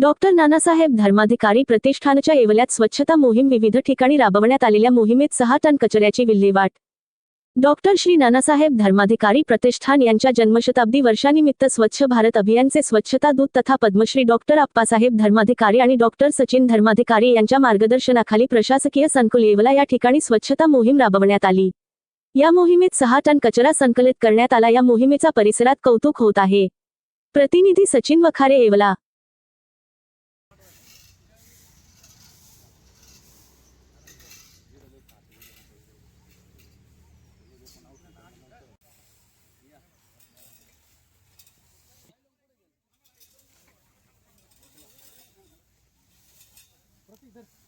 Doctor Nanasaheb Dharmadhikari प्रतिष्ठानच्या येवल्यात स्वच्छता मोहीम विविध ठिकाणी राबवण्यात आलेल्या मोहिमेत सहा टन कचऱ्याची विल्हेवाट. डॉक्टर श्री नानासाहेब धर्माधिकारी प्रतिष्ठान यांच्या जन्मशताब्दी वर्षानिमित्त स्वच्छ भारत अभियानचे स्वच्छता दूत तथा पद्मश्री डॉक्टर आप्पासाहेब धर्माधिकारी आणि डॉक्टर सचिन धर्माधिकारी यांच्या मार्गदर्शनाखाली प्रशासकीय संकुल येवला या ठिकाणी स्वच्छता मोहीम राबवण्यात आली. या मोहिमेत सहा टन कचरा संकलित करण्यात आला. या मोहिमेचा परिसरात कौतुक होत आहे. प्रतिनिधी सचिन वखारे येवला. আমাদের